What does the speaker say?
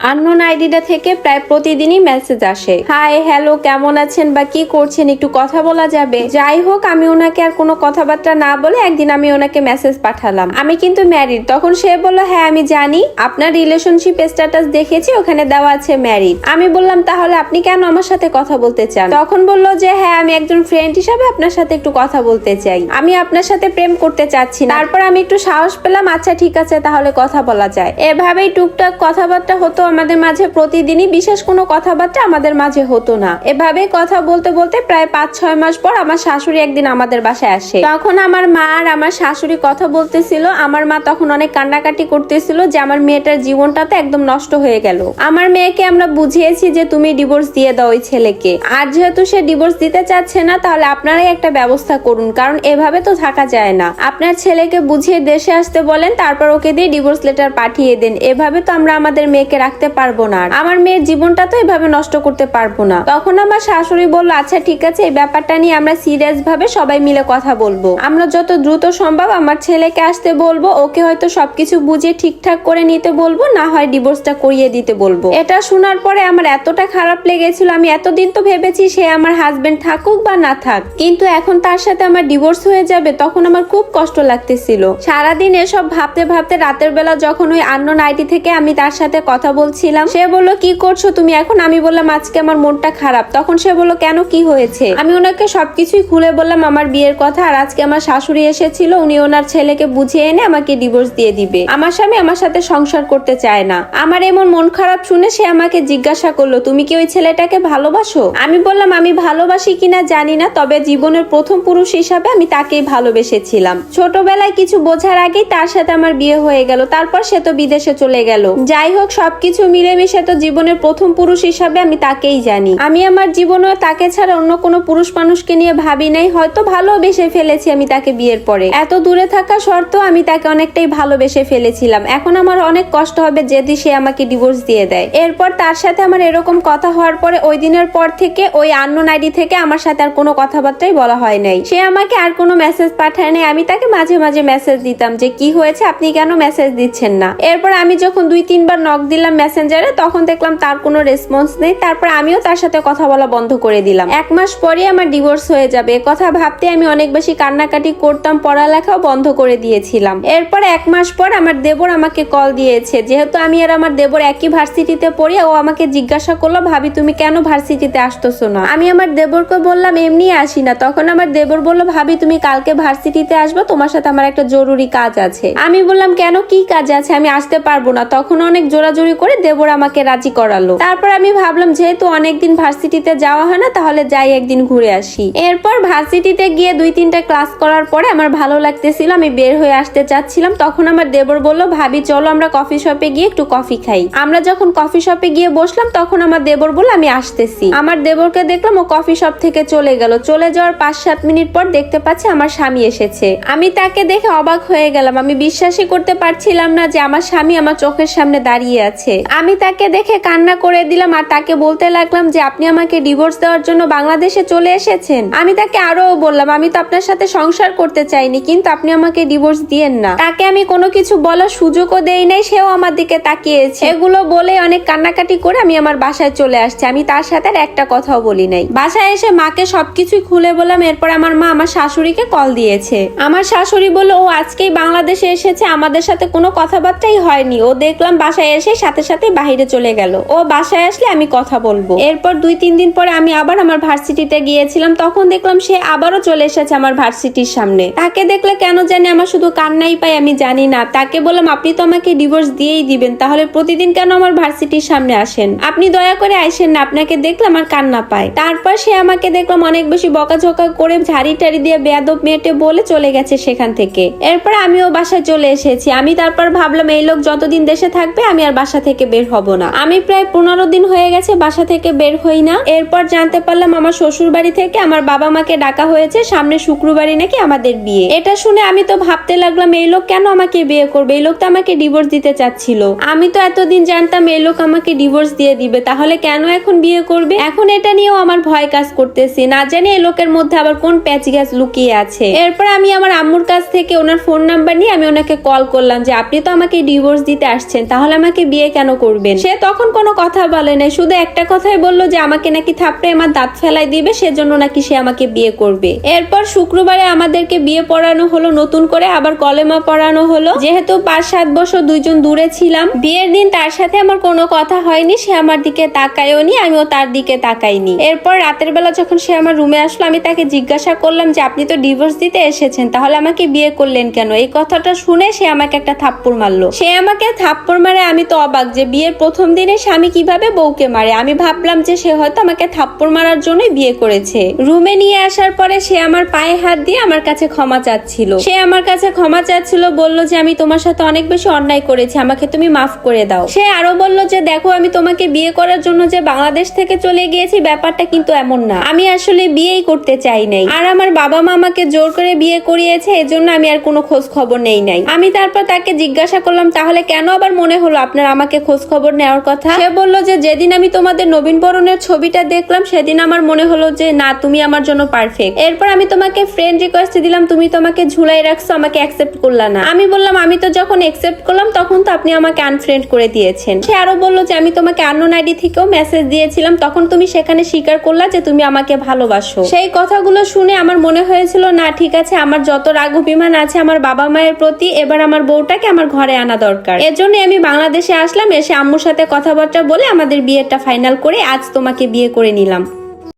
Unknown আইডিটা থেকে প্রায় প্রতিদিনই মেসেজ আসে। হাই, হ্যালো, কেমন আছেন বা কি করছেন? একটু কথা বলা যাবে। যাই হোক, আমি ওনাকে আর কোনো কথাবার্তা না বলে একদিন আমি ওনাকে মেসেজ পাঠালাম। আমি কিন্তু ম্যারিড। তখন সে বলল হ্যাঁ আমি জানি। আপনার রিলেশনশিপ স্ট্যাটাস দেখেছি, ওখানে দেওয়া আছে ম্যারিড। আমি বললাম, তাহলে আপনি কেন আমার সাথে কথা বলতে চান? তখন বলল যে হ্যাঁ আমি একজন ফ্রেন্ড হিসাবে আপনার সাথে একটু কথা বলতে চাই। আমি আপনার সাথে প্রেম করতে চাচ্ছি তারপর আমি একটু সাহস পেলাম আচ্ছা ঠিক আছে, তাহলে কথা বলা যায়। এভাবেই টুকটাক কথাবার্তা হতো আমাদের মাঝে প্রতিদিনই বিশেষ কোনো কথাবার্তা আমাদের মাঝে হতো না। এভাবে কথা বলতে বলতে প্রায় পাঁচ, ছয় মাস পর আমার শাশুড়ি একদিন আমাদের বাসায় আসে। তখন আমার মা আর আমার শাশুড়ি কথা বলতেছিল। আমার মা তখন অনেক কান্নাকাটি করতেছিল যে আমার মেয়েটার জীবনটা তো একদম নষ্ট হয়ে গেল। আমার মেয়েকে আমরা বুঝিয়েছি যে তুমি ডিভোর্স দিয়ে দাও ওই ছেলেকে। আর যেহেতু সে ডিভোর্স দিতে চাচ্ছে না, তাহলে আপনারাই একটা ব্যবস্থা করুন, কারণ এভাবে তো থাকা যায় না। আপনার ছেলেকে বুঝিয়ে দেশে আসতে বলেন, তারপর ওকে দিয়ে ডিভোর্স লেটার পাঠিয়ে দেন। এভাবে তো আমরা আমাদের মেয়েকে রাখতে পারব না। আমার মেয়ের জীবনটা তো এভাবে নষ্ট করতে পারব না। তখন আমার শাশুড়ি বলল আচ্ছা ঠিক আছে, এই ব্যাপারটা নিয়ে আমরা সিরিয়াস ভাবে সবাই মিলে কথা বলব। আমরা যত দ্রুত সম্ভব আমার ছেলেকে আসতে বলব, ওকে হয়তো সবকিছু বুঝিয়ে ঠিকঠাক করে নিতে বলব, না হয় ডিভোর্সটা করিয়ে দিতে বলব। এটা শোনার পরে আমার এতটা খারাপ লেগেছিল, আমি এতদিন তো ভেবেছি সে আমার হাজবেন্ড থাকুক বা না থাক, কিন্তু এখন তার সাথে আমার ডিভোর্স হয়ে যাবে, তখন আমার খুব কষ্ট লাগতেছিল। সারাদিন এসব ভাবতে ভাবতে রাতের বেলা যখন ওই আন্ন নাইটি থেকে আমি তার সাথে কথা বলছিলাম। সে বলল, কি করছ তুমি এখন? আমি বললাম, আজকে আমার মনটা খারাপ। তখন সে বলল, কেন? কি হয়েছে? আমি ওনাকে সবকিছুই খুলে বললাম আমার বিয়ের কথা, আর আজকে আমার শাশুড়ি এসেছিল, উনি ওনার ছেলেকে বুঝিয়ে এনে আমাকে ডিভোর্স দিয়ে দিবে। আমার স্বামী আমার সাথে সংসার করতে চায় না। আমার এমন মন খারাপ শুনে সে আমাকে জিজ্ঞাসা করল, তুমি কি ওই ছেলেটাকে ভালোবাসো? আমি বললাম, আমি ভালোবাসি কিনা জানি না, তবে জীবনের প্রথম পুরুষ হিসাবে আমি তাকেই ভালোবেসেছিলাম। ছোটবেলায় কিছু বোঝার আগেই তার সাথে আমার বিয়ে হয়ে গেল, তারপর সে তো বিদেশে চলে গেল। যাই হোক, সবকিছু মিলেমিশে তো জীবনের প্রথম পুরুষ হিসাবে আমি তাকেই জানি। আমি আমার জীবনে তাকে ছাড়া অন্য কোনো পুরুষ মানুষকে নিয়ে ভাবি নাই, হয়তো ভালোবেসে ফেলেছি আমি তাকে বিয়ের পরে। এত দূরে থাকা সত্ত্বেও আমি তাকে অনেকটাই ভালোবেসে ফেলেছিলাম। এখন আমার অনেক কষ্ট হবে যদি সে আমাকে ডিভোর্স দিয়ে দেয়। এরপর তার সাথে আমার এরকম কথা হওয়ার পরে ওই দিনের পর থেকে ওই আন্ন আইডি থেকে আমার সাথে আর কোনো কথাবার্তাই বলা হয় নাই। সে আমাকে আর কোনো মেসেজ পাঠায় নাই। আমি তাকে মাঝে মাঝে মেসেজ দিতাম যে, কি হয়েছে? আপনি কেন মেসেজ দিচ্ছেন না? এরপর আমি যখন দুই, তিনবার নক দিলাম মেসেঞ্জারে, তখন দেখলাম তার কোনো রেসপন্স নেই। তারপর আমিও তার সাথে কথা বলা বন্ধ করে দিলাম। এক মাস পরে আমার ডিভোর্স হয়ে যাবে। কথা ভাবতে আমি অনেক বেশি কান্নাকাটি করতাম, পড়ালেখাও বন্ধ করে দিয়েছিলাম। এরপর এক মাস পর আমার দেবর আমাকে কল দিয়েছে। যেহেতু আমি আর আমার দেবর একই ভার্সিটিতে পড়ি, ও আমাকে জিজ্ঞাসা করল, ভাবি, তুমি কেন ভার্সিটিতে আসতেছো না? আমি আমার দেবরকে বললাম, এমনি আসি না। তখন আমার দেবর বলল, ভাবি, তুমি কালকে ভার্সিটিতে আসব, তোমার সাথে আমার একটা জরুরি কাজ আছে। আমি বললাম, কেন? কি কাজ আছে? আমি আসতে পারব না। তখন অনেক জোরাজোরি করে দেবর আমাকে রাজি করালো। তারপর আমি ভাবলাম, যেহেতু অনেকদিন ভার্সিটিতে যাওয়া হয় না, তাহলে যাই একদিন ঘুরে আসি। এরপর ভার্সিটিতে গিয়ে দুই তিনটা ক্লাস করার পরে আমার ভালো লাগতেছিল, আমি বের হয়ে আসতে চাচ্ছিলাম। তখন আমার দেবর বলল, ভাবি, চলো আমরা কফি শপে গিয়ে একটু কফি খাই। আমরা যখন কফি শপে গিয়ে বসলাম, তখন আমার দেবর বলল, আমি আসতেছি। আমার দেবরকে দেখলাম, ও কফি শপ থেকে চলে গেল। চলে যাওয়ার পাঁচ সাত মিনিট পর দেখতে পাচ্ছি আমার স্বামী এসেছে। আমি তাকে দেখে অবাক হয়ে গেলাম। আমি বিশ্বাসই করতে পারছিলাম না যে আমার স্বামী আমার চোখের সামনে দাঁড়িয়ে আছে। আমি তাকে দেখে কান্না করে দিলাম আর তাকে বলতে লাগলাম যে আপনি আমাকে ডিভোর্স দেওয়ার জন্য বাংলাদেশে চলে এসেছেন। আমি তাকে আরও বললাম, আমি তো আপনার সাথে সংসার করতে চাইনি, কিন্তু আপনি আমাকে ডিভোর্স দিয়েন না। তাকে আমি কোনো কিছু বলার সুযোগও দেই নাই, সেও আমার দিকে তাকিয়েছে। এগুলো বলে অনেক কান্নাকাটি করে আমি আমার বাসায় চলে আসছি। আমি তার সাথে একটা কথাও বলি নাই। বাসায় এসে মাকে সবকিছুই খুলে বললাম, এরপর আমার মা আমার শাশুড়িকে কল দিয়েছে। আমার শাশুড়ি বলল, ও আজকেই বাংলাদেশে এসেছে, আমাদের সাথে কোনো কথাবার্তাই হয়নি। ও দেখলাম বাসায় এসে সাথে সাথে বাইরে চলে গেল। ও বাসায় আসলে আমি কথা বলব। এরপর দুই তিন দিন পরে আমি আবার আমার ভার্সিটিতে গিয়েছিলাম। তখন দেখলাম সে আবারও চলে এসেছে আমার ভার্সিটির সামনে। তাকে দেখলে কেন জানি আমার শুধু কান্নাই পাই আমি জানি না। তাকে বললাম, আপনি তো আমাকে ডিভোর্স দিয়েই দিবেন, তাহলে প্রতিদিন কেন আমার ভার্সিটির সামনে আসেন? আপনি দয়া করে আইসেন না, আপনাকে দেখলে আমার কান্না পায়। তারপর সে আমাকে দেখলাম অনেক বেশি বকাঝকা করে ঝাড়ি টাড়ি দিয়ে বেয়াদব মেয়েটে বলে চলে গেছে সেখান থেকে। এরপর আমিও বাসায় চলে এসেছি। আমি তারপর ভাবলাম, এই লোক যতদিন দেশে থাকবে, আমি আর বাসা থেকে বের হব না। আমি প্রায় পনেরো দিন হয়ে গেছে বাসা থেকে বের হই না। এরপর জানতে পারলাম আমার শ্বশুর বাড়ি থেকে আমার বাবা মাকে ডাকা হয়েছে, সামনে শুক্রবারই নাকি আমাদের বিয়ে। এটা শুনে আমি তো ভাবতে লাগলাম, এই লোক কেন আমাকে বিয়ে করবে? এই লোক তো আমাকে ডিভোর্স দিতে চাচ্ছিল। আমি তো এতদিন জানতাম, এই লোক আমাকে ডিভোর্স দিয়ে দিবে। তাহলে কেন এখন বিয়ে করবে? এখন এটা নিয়েও আমার ভয় কাজ করতেছে। না জানি এই লোকের মধ্যে আবার কোন প্যাচ গ্যাস লুকিয়ে আছে। এরপর আমি আমার আম্মুর কাছ থেকে ওনার ফোন নাম্বার নিয়ে আমি ওনাকে কল করলাম যে, আপনি তো আমাকে ডিভোর্স দিতে আসছেন, তাহলে আমাকে বিয়ে কেন কেন করবেন? সে তখন কোনো কথা বলে নাই। শুধু একটা কথাই বলল যে, আমাকে নাকি থাপড়ে আমার দাঁত ফেলাই দিবে, সেজন্য নাকি সে আমাকে বিয়ে করবে। এরপর শুক্রবারে আমাদেরকে বিয়ে পড়ানো হলো, নতুন করে আবার কলেমা পড়ানো হলো। যেহেতু পাঁচ সাত বছর দুইজন দূরে ছিলাম, বিয়ের দিন তার সাথে আমার কোনো কথা হয়নি, সে আমার দিকে তাকায়ও নি আমিও তার দিকে তাকাইনি। এরপর রাতের বেলা যখন সে আমার রুমে আসলো, আমি তাকে জিজ্ঞাসা করলাম যে, আপনি তো ডিভোর্স দিতে এসেছেন, তাহলে আমাকে বিয়ে করলেন কেন? এই কথাটা শুনে সে আমাকে একটা থাপ্পড় মারলো। সে আমাকে থাপ্পড় মারে, আমি তো অবাক যে বিয়ের প্রথম দিনে স্বামী কীভাবে বউকে মারে? আমি ভাবলাম যে সে হয়তো আমাকে থাপ্পড় মারার জন্যই বিয়ে করেছে। রুমে নিয়ে আসার পরে সে আমার পায়ে হাত দিয়ে আমার কাছে ক্ষমা চাচ্ছিল। সে আমার কাছে ক্ষমা চাচ্ছিল, বলল যে আমি তোমার সাথে অনেক বেশি অন্যায় করেছি, আমাকে তুমি মাফ করে দাও। সে আরও বলল যে, দেখো, আমি তোমাকে বিয়ে করার জন্য যে বাংলাদেশ থেকে চলে গিয়েছি, ব্যাপারটা কিন্তু এমন না। আমি আসলে বিয়েই করতে চাই নাই। আর আমার বাবা মা আমাকে জোর করে বিয়ে করিয়েছে, এজন্য আমি আর কোনো খোঁজ খবর নেই নাই। আমি তারপর তাকে জিজ্ঞাসা করলাম, তাহলে কেন আবার মনে হলো আপনার আমাকে খোঁজ খবর নেওয়ার কথা। সে বলল যে, যেদিন আমি তোমাদের নবীন বরণের ছবিটা দেখলাম, সেদিন আমার মনে হলো যে, না, তুমি আমার জন্য পারফেক্ট এরপর আমি তোমাকে ফ্রেন্ড রিকোয়েস্ট দিলাম, তুমি তোমাকে ঝুলাই রাখছো, আমাকে অ্যাকসেপ্ট করলা না। আমি বললাম, আমি তো যখন অ্যাকসেপ্ট করলাম, তখন তো আপনি আমাকে আনফ্রেন্ড করে দিয়েছেন। সে আরও বলল যে, আমি তোমাকে আননোন আইডি থেকেও মেসেজ দিয়েছিলাম, তখন তুমি সেখানে স্বীকার করলা যে, তুমি আমাকে ভালোবাসো। সেই কথাগুলো শুনে আমার মনে হয়েছিল, না, ঠিক আছে, আমার যত রাগ অভিমান আছে, আমার বাবা মায়ের প্রতি এবার আমার বউটাকে আমার ঘরে আনা দরকার। এজন্য আমি বাংলাদেশে আসলাম এসে আম্মুর সাথে কথাবার্তা বলে আমাদের বিয়েটা ফাইনাল করে আজ তোমাকে বিয়ে করে নিলাম।